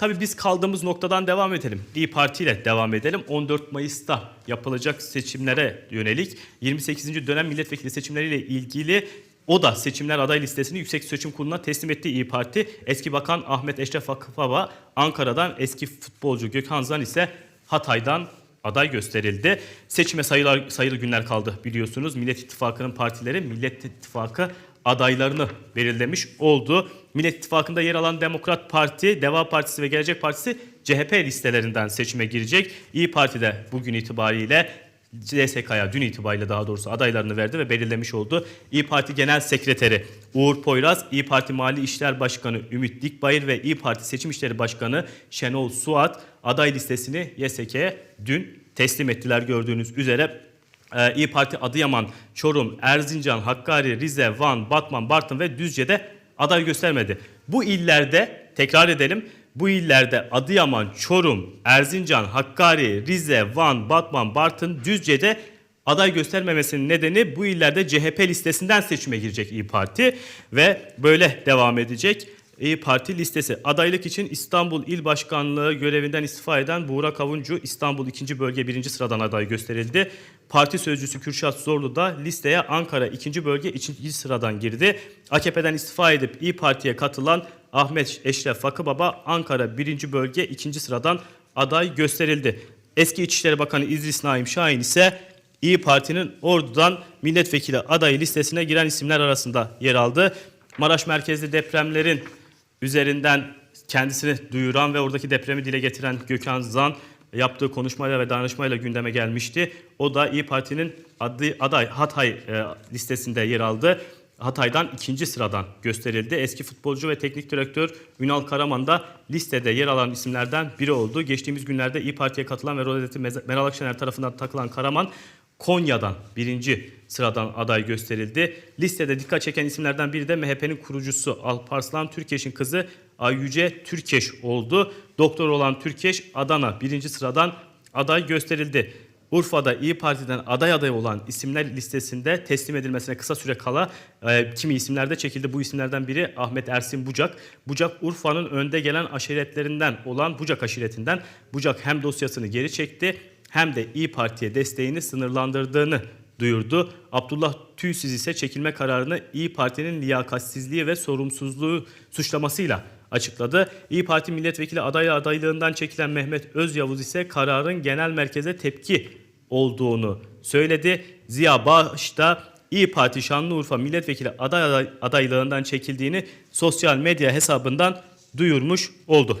Tabii biz kaldığımız noktadan devam edelim. İyi Parti ile devam edelim. 14 Mayıs'ta yapılacak seçimlere yönelik 28. dönem milletvekili seçimleriyle ilgili o da seçimler aday listesini Yüksek Seçim Kurulu'na teslim etti İyi Parti. Eski Bakan Ahmet Eşref Akbaba Ankara'dan, eski futbolcu Gökhan Zan ise Hatay'dan aday gösterildi. Seçime sayılar, sayılı günler kaldı biliyorsunuz. Millet İttifakı'nın partileri Millet İttifakı adaylarını belirlemiş oldu. Millet İttifakı'nda yer alan Demokrat Parti, Deva Partisi ve Gelecek Partisi CHP listelerinden seçime girecek. İyi Parti de bugün itibariyle CSK'ya dün itibariyle daha doğrusu adaylarını verdi ve belirlemiş oldu. İyi Parti Genel Sekreteri Uğur Poyraz, İyi Parti Mali İşler Başkanı Ümit Dikbayır ve İyi Parti Seçim İşleri Başkanı Şenol Suat aday listesini YSK'ye dün teslim ettiler gördüğünüz üzere. Ee, İyi Parti Adıyaman, Çorum, Erzincan, Hakkari, Rize, Van, Batman, Bartın ve Düzce'de aday göstermedi. Bu illerde tekrar edelim. Bu illerde Adıyaman, Çorum, Erzincan, Hakkari, Rize, Van, Batman, Bartın, Düzce'de aday göstermemesinin nedeni bu illerde CHP listesinden seçime girecek İyi Parti ve böyle devam edecek. İyi Parti listesi adaylık için İstanbul İl Başkanlığı görevinden istifa eden Buğra Kavuncu İstanbul 2. Bölge 1. sıradan aday gösterildi. Parti sözcüsü Kürşat Zorlu da listeye Ankara 2. Bölge 2. sıradan girdi. AKP'den istifa edip İyi Parti'ye katılan Ahmet Eşref Fakıbaba Ankara 1. Bölge 2. sıradan aday gösterildi. Eski İçişleri Bakanı İdris Naim Şahin ise İyi Parti'nin Ordu'dan milletvekili adayı listesine giren isimler arasında yer aldı. Maraş merkezli depremlerin üzerinden kendisini duyuran ve oradaki depremi dile getiren Gökhan Zan yaptığı konuşmayla ve danışmayla gündeme gelmişti. O da İyi Parti'nin adı, aday Hatay e, listesinde yer aldı. Hatay'dan ikinci sıradan gösterildi. Eski futbolcu ve teknik direktör Ünal Karaman da listede yer alan isimlerden biri oldu. Geçtiğimiz günlerde İyi Parti'ye katılan ve rol edildiği Meral Akşener tarafından takılan Karaman Konya'dan birinci sıradan aday gösterildi. Listede dikkat çeken isimlerden biri de MHP'nin kurucusu Alparslan Türkeş'in kızı Ayyüce Türkeş oldu. Doktor olan Türkeş Adana birinci sıradan aday gösterildi. Urfa'da İyi Parti'den aday aday olan isimler listesinde teslim edilmesine kısa süre kala e, kimi isimler de çekildi. Bu isimlerden biri Ahmet Ersin Bucak. Bucak Urfa'nın önde gelen aşiretlerinden olan Bucak aşiretinden. Bucak hem dosyasını geri çekti hem de İyi Parti'ye desteğini sınırlandırdığını duyurdu. Abdullah Tüysüz ise çekilme kararını İyi Parti'nin liyakatsizliği ve sorumsuzluğu suçlamasıyla açıkladı. İyi Parti milletvekili aday adaylığından çekilen Mehmet Özyavuz ise kararın genel merkeze tepki olduğunu söyledi. Ziya Bağış da İyi Parti Şanlıurfa milletvekili aday adaylığından çekildiğini sosyal medya hesabından duyurmuş oldu.